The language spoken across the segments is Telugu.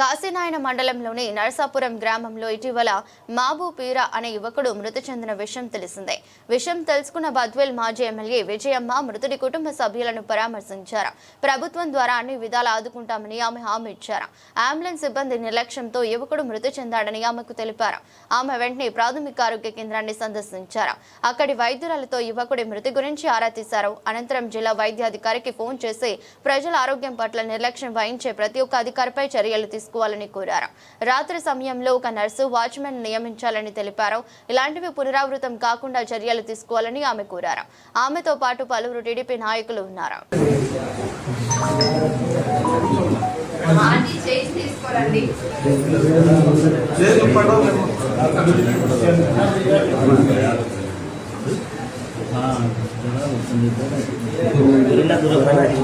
కాశీనాయన మండలంలోని నరసాపురం గ్రామంలో ఇటీవల మాబూ పీరా అనే యువకుడు మృతి చెందిన విషయం తెలిసిందే. విషయం తెలుసుకున్న బద్వేల్ మాజీ ఎమ్మెల్యే విజయమ్మ మృతుడి కుటుంబ సభ్యులను పరామర్శించారు. ప్రభుత్వం ద్వారా అన్ని విధాలు ఆదుకుంటామని ఆమె హామీ ఇచ్చారు. అంబులెన్స్ సిబ్బంది నిర్లక్ష్యంతో యువకుడు మృతి చెందాడని ఆమెకు తెలిపారు. ఆమె వెంటనే ప్రాథమిక ఆరోగ్య కేంద్రాన్ని సందర్శించారు. అక్కడి వైద్యురాలతో యువకుడి మృతి గురించి ఆరా తీశారు. అనంతరం జిల్లా వైద్యాధికారికి ఫోన్ చేసి ప్రజల ఆరోగ్యం పట్ల నిర్లక్ష్యం వహించే ప్రతి ఒక్క అధికారిపై చర్యలు తీసుకోవాలని కోరారు. రాత్రి సమయంలో ఒక నర్సు వాచ్మెన్ నియమించాలని తెలిపారు. ఇలాంటివి పునరావృతం కాకుండా చర్యలు తీసుకోవాలని ఆమె కోరారు. ఆమెతో పాటు పలువురు టీడీపీ నాయకులు ఉన్నారు.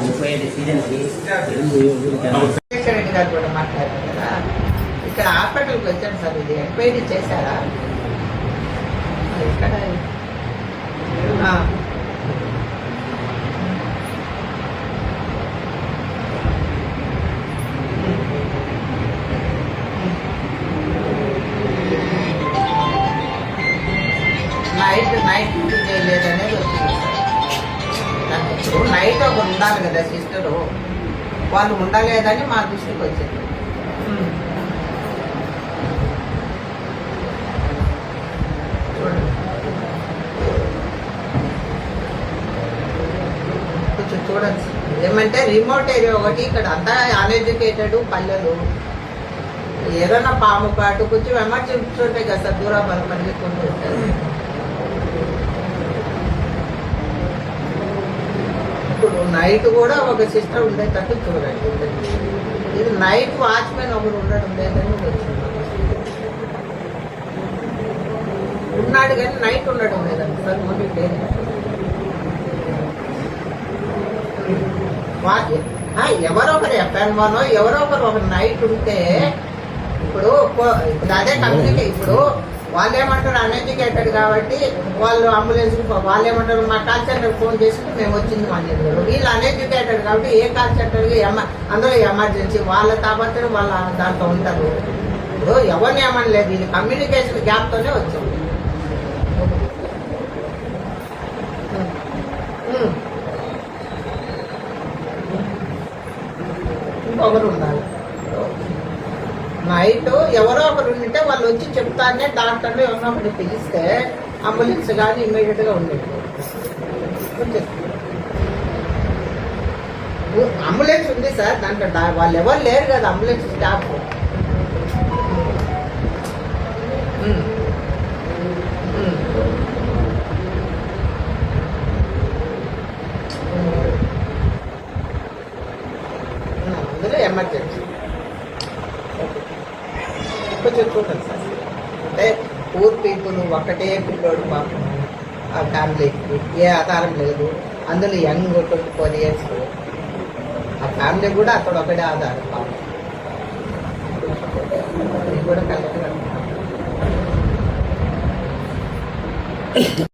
ముప్పై ఐదు సీజన్కి రెడ్డి గారు కూడా మాట్లాడారు కదా. ఇక్కడ హాస్పిటల్కి వచ్చాను సార్ ఇది. ఎంక్వైరీ చేశారా? ఇక్కడ. నైట్ నైట్ డ్యూటీ చేయలేదు అనేది వచ్చింది నాకు నైట్ ఒక ఉండాలి కదా సిస్టరు వాళ్ళు ఉండలేదని మా దృష్టికి వచ్చింది. కొంచెం చూడండి. ఏమంటే రిమోట్ ఏరియా ఒకటి ఇక్కడ అంతా అన్ఎడ్యుకేటెడ్ పల్లెలు. ఏదైనా పాము కాటు కొంచెం ఎమర్జెన్సీ ఉంటాయి కదా సార్ దూరాబాద్ పరిగెత్తుకుంటూ ఉంటారు. ఇప్పుడు నైట్ కూడా ఒక సిస్టర్ ఉండేటట్టు చూడండి. ఇది నైట్ వాచ్మెన్ ఒకడు ఉండడం లేదని ఉన్నాడు కానీ నైట్ ఉండడం లేదండి సార్ ఓన్లీ డే ఆ, ఎవరో ఒకరు ఎఫ్ఎన్ వన్ ఎవరో ఒకరు ఒక నైట్ ఉంటే ఇప్పుడు ఇప్పుడు అదే కమ్యూనికే ఇప్పుడు వాళ్ళు ఏమంటారు అన్ఎడ్యుకేటెడ్ కాబట్టి వాళ్ళు అంబులెన్స్ వాళ్ళు ఏమంటారు మా కాల్ సెంటర్ ఫోన్ చేసుకుని మేము వచ్చింది మా చెప్పారు వీళ్ళు అన్ఎడ్యుకేటెడ్ కాబట్టి ఏ కాల్ సెంటర్కి ఎమ అందులో ఎమర్జెన్సీ వాళ్ళ తాపత్రం వాళ్ళ దాంట్లో ఉంటారు. ఇప్పుడు ఎవరిని ఏమనలేదు. ఇది కమ్యూనికేషన్ గ్యాప్తోనే వచ్చాం. ఇంకొకరు ఉండాలి. నైట్ ఎవరో ఒకరు ఉంటే వాళ్ళు వచ్చి చెప్తానే డాక్టర్లు ఎవరో ఒకటి పిలిస్తే అంబులెన్స్ కానీ ఇమీడియట్గా ఉండేది. అంబులెన్స్ ఉంది సార్ దాంట్లో వాళ్ళు ఎవరు లేరు కదా అంబులెన్స్ స్టాఫ్. అందులో ఎమర్జెన్సీ. కొంచెం చూడండి సార్. అంటే పూర్ పీపుల్ ఒక్కటే పిల్లోడు పాపం. ఆ ఫ్యామిలీకి ఏ ఆధారం లేదు. అందులో యంగ్ ట్వంటీ ఫోర్ ఇయర్స్ ఆ ఫ్యామిలీ కూడా అక్కడ ఒకటే ఆధారం పాపం. కూడా కలెక్టర్